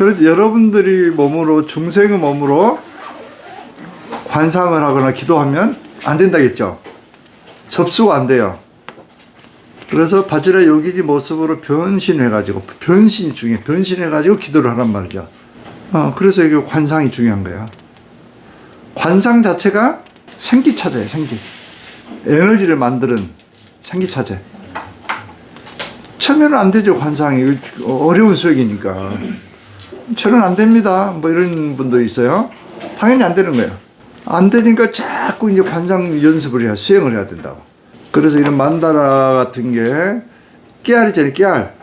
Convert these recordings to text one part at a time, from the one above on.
그래서 여러분들이 몸으로 중생의 몸으로 관상을 하거나 기도하면 안 된다겠죠. 접수가 안 돼요. 그래서 바지라 요기지 모습으로 변신해가지고 변신이 중요해. 변신해가지고 기도를 하란 말이죠. 어, 그래서 이게 관상이 중요한 거야. 관상 자체가 생기차제예요, 생기. 에너지를 만드는 생기차제. 처음에는 안 되죠, 관상이. 어려운 수액이니까. 저는 안 됩니다. 뭐 이런 분도 있어요. 당연히 안 되는 거예요. 안 되니까 자꾸 이제 관상 연습을 해야, 수행을 해야 된다고. 그래서 이런 만다라 같은 게 깨알이잖아요, 깨알.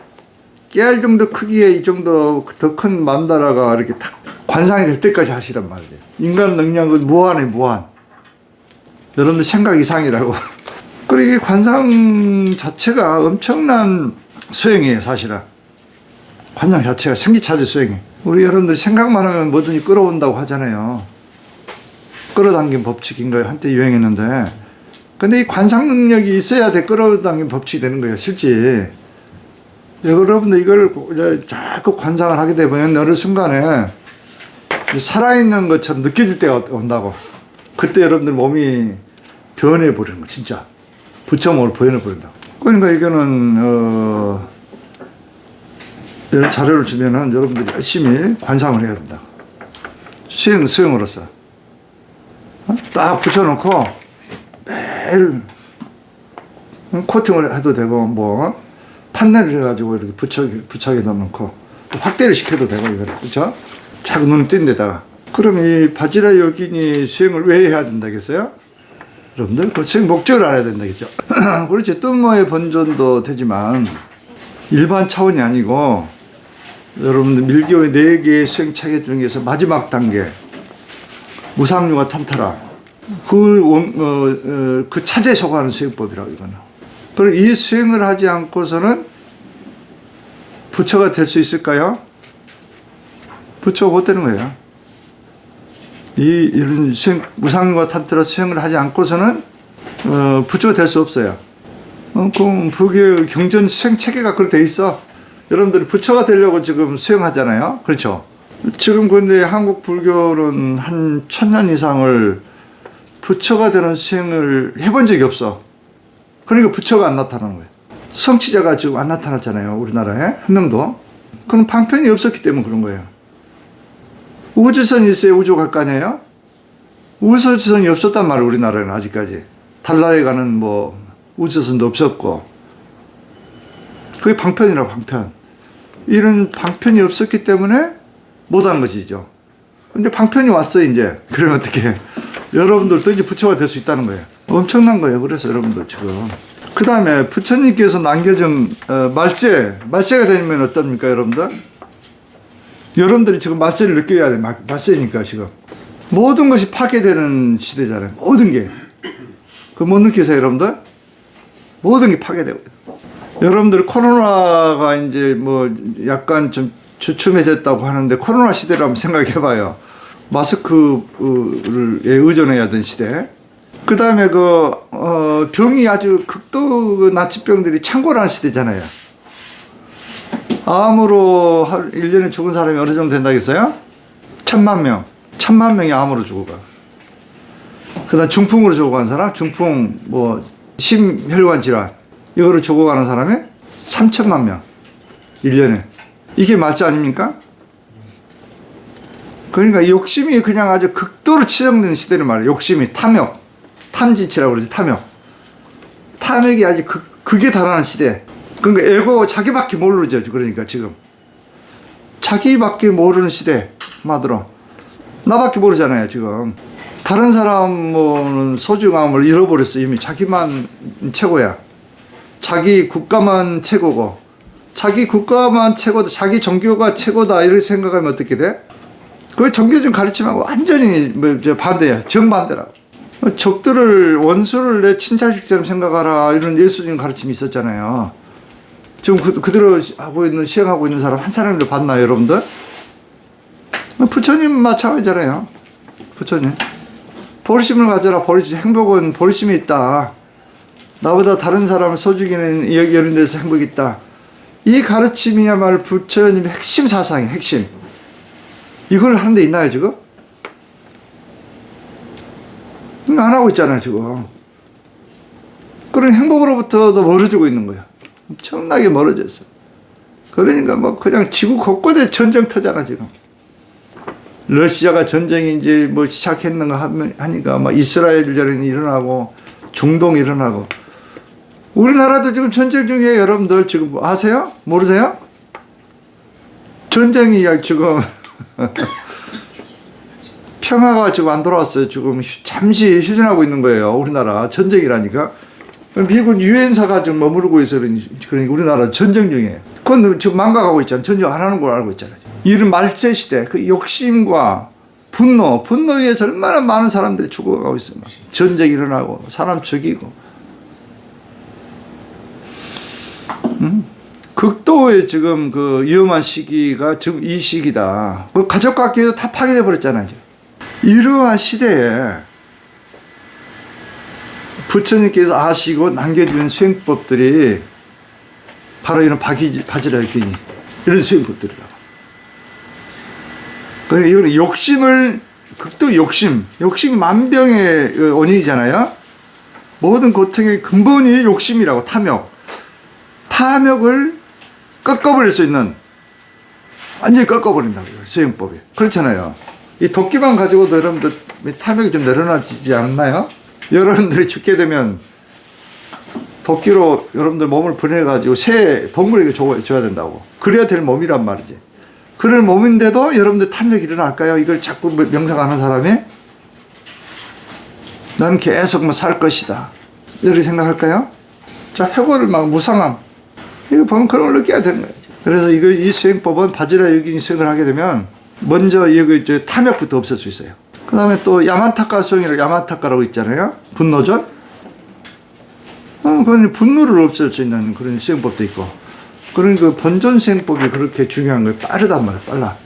깨알 정도 크기의 이 정도 더 큰 만다라가 이렇게 탁 관상이 될 때까지 하시란 말이에요. 인간 능력은 무한해, 무한. 여러분들 생각 이상이라고. 그리고 이 관상 자체가 엄청난 수행이에요, 사실은. 관상 자체가 생기차지 수행해. 우리 여러분들 생각만 하면 뭐든지 끌어온다고 하잖아요. 끌어당긴 법칙인 가 한때 유행했는데. 근데 이 관상 능력이 있어야 돼 끌어당긴 법칙이 되는 거예요, 실제. 여러분들 이걸 자꾸 관상을 하게 되면 어느 순간에 살아있는 것처럼 느껴질 때가 온다고. 그때 여러분들 몸이 변해버리는 거, 진짜. 부처몸으로 변해버린다고. 그러니까 이거는, 어, 이런 자료를 주면은 여러분들이 열심히 관상을 해야 된다. 수행, 수행으로서. 어? 딱 붙여놓고 매일 코팅을 해도 되고, 뭐, 판넬을 해가지고 이렇게 부착, 부착해서 놓고, 또 확대를 시켜도 되고, 이거 그죠? 자꾸 눈띈 데다가. 그럼 이 바지라 여긴이 수행을 왜 해야 된다겠어요? 여러분들, 그 수행 목적을 알아야 된다겠죠? 그렇지, 뜸모의 번전도 되지만, 일반 차원이 아니고, 여러분들 밀교의 네 개의 수행 체계 중에서 마지막 단계, 무상류가 탄타라. 그, 원, 어, 어, 그 차제에 속하는 수행법이라고, 이거는. 그리고 이 수행을 하지 않고서는 부처가 될 수 있을까요? 부처가 못 되는 거예요. 이, 이런 수행, 무상과 탄트라 수행을 하지 않고서는, 어, 부처가 될 수 없어요. 어, 그럼 불교 경전 수행 체계가 그렇게 돼 있어. 여러분들이 부처가 되려고 지금 수행하잖아요. 그렇죠? 지금 근데 한국 불교는 한 천년 이상을 부처가 되는 수행을 해본 적이 없어. 그러니까 부처가 안 나타나는 거예요. 성취자가 지금 안 나타났잖아요. 우리나라에 한 명도. 그럼 방편이 없었기 때문에 그런 거예요. 우주선이 있어야 우주 갈 거 아니에요? 우주선이 없었단 말이에요. 우리나라에는 아직까지. 달나라에 가는 뭐 우주선도 없었고. 그게 방편이라고 방편. 이런 방편이 없었기 때문에 못한 것이죠. 근데 방편이 왔어 이제. 그러면 어떻게? 여러분들도 이제 부처가 될 수 있다는 거예요. 엄청난 거예요. 그래서 여러분들 지금. 그 다음에 부처님께서 남겨준 어, 말세, 말세가 되면 어떻습니까, 여러분들? 여러분들이 지금 말세를 느껴야 돼. 마- 말세니까 지금. 모든 것이 파괴되는 시대잖아요. 모든 게. 그 못 느끼세요, 여러분들? 모든 게 파괴되고. 여러분들 코로나가 이제 뭐 약간 좀 주춤해졌다고 하는데 코로나 시대를 한번 생각해 봐요. 마스크를 의존해야 되는 시대. 그 다음에 그, 어, 병이 아주 극도 그 나치병들이 창궐하는 시대잖아요. 암으로 한 1년에 죽은 사람이 어느 정도 된다겠어요? 천만 명. 천만 명이 암으로 죽어가. 그 다음 중풍으로 죽어가는 사람, 중풍, 뭐, 심혈관 질환. 이거로 죽어가는 사람이 3천만 명. 1년에. 이게 맞지 아닙니까? 그러니까 욕심이 그냥 아주 극도로 치정된 시대를 말이에요. 욕심이 탐욕. 탐진치라고 그러지, 탐욕. 탐욕이 아주 극, 극에 달하는 시대. 그러니까 에고 자기밖에 모르죠. 그러니까 지금. 자기밖에 모르는 시대. 마드로. 나밖에 모르잖아요, 지금. 다른 사람은 소중함을 잃어버렸어. 이미 자기만 최고야. 자기 국가만 최고고. 자기 국가만 최고다. 자기 종교가 최고다. 이렇게 생각하면 어떻게 돼? 그 종교적 가르침하고 완전히 뭐저 반대야. 정반대라고. 적들을 원수를 내 친자식처럼 생각하라 이런 예수님 가르침이 있었잖아요. 지금 그, 그대로 하고 있는 시행하고 있는 사람 한 사람이라도 봤나요, 여러분들? 부처님 마찬가지잖아요. 부처님. 보리심을 가져라. 보리심 행복은 보리심이 있다. 나보다 다른 사람을 소중히는 이런 데서 행복이 있다. 이 가르침이야말로 부처님의 핵심 사상이에요. 핵심. 이걸 하는 데 있나요, 지금? 음, 안 하고 있잖아요, 지금. 그런 행복으로부터도 멀어지고 있는 거야. 엄청나게 멀어졌어. 그러니까 뭐 그냥 지구 곳곳에 전쟁 터잖아, 지금. 러시아가 전쟁이 이제 뭐 시작했는가 하니까 막 이스라엘 전이 일어나고 중동이 일어나고 우리나라도 지금 전쟁 중에 여러분들 지금 뭐 아세요? 모르세요? 전쟁이 지금 평화가 지금 안 돌아왔어요. 지금 휴- 잠시 휴전하고 있는 거예요. 우리나라 전쟁이라니까. 미국 유엔사가 지금 머무르고 있어 그러니까 우리나라 전쟁 중에. 그건 지금 망가가고 있잖아요. 전쟁 안 하는 걸 알고 있잖아요. 이런 말세 시대, 그 욕심과 분노, 분노에 얼마나 많은 사람들이 죽어가고 있어요. 막. 전쟁이 일어나고 사람 죽이고. 음? 극도의 지금 그 위험한 시기가 지금 이 시기다. 그 가족 관계도 다 파괴돼 버렸잖아요. 이러한 시대에 부처님께서 아시고 남겨준 수행법들이 바로 이런 바기, 바지라 기니 이런 수행법들이라고. 그러니까 이거는 욕심을 극도 욕심, 욕심이 만병의 그 원인이잖아요. 모든 고통의 근본이 욕심이라고 탐욕. 탐욕을 꺾어버릴 수 있는 완전히 꺾어버린다고요. 수행법이. 그렇잖아요. 이 도끼만 가지고도 여러분들 탐욕이 좀 내려놔지지 않나요? 여러분들이 죽게 되면 도끼로 여러분들 몸을 분해가지고 새 동물에게 줘, 줘야 된다고. 그래야 될 몸이란 말이지. 그럴 몸인데도 여러분들 탐욕이 일어날까요? 이걸 자꾸 명상하는 사람이? 난 계속 뭐 살 것이다. 이렇게 생각할까요? 자, 해고를 막 무상함. 이거 보면 그런 걸 느껴야 되는 거예요. 그래서 이거, 이 수행법은 바지라 유기인 수행을 하게 되면 먼저 이거 이제 탐욕부터 없앨 수 있어요. 그 다음에 또 야만타카 수행이라고 야만타카라고 있잖아요. 분노전. 어, 그건 분노를 없앨 수 있는 그런 수행법도 있고. 그런 그 번전 수행법이 그렇게 중요한 거예요. 빠르단 말이에요. 빨라.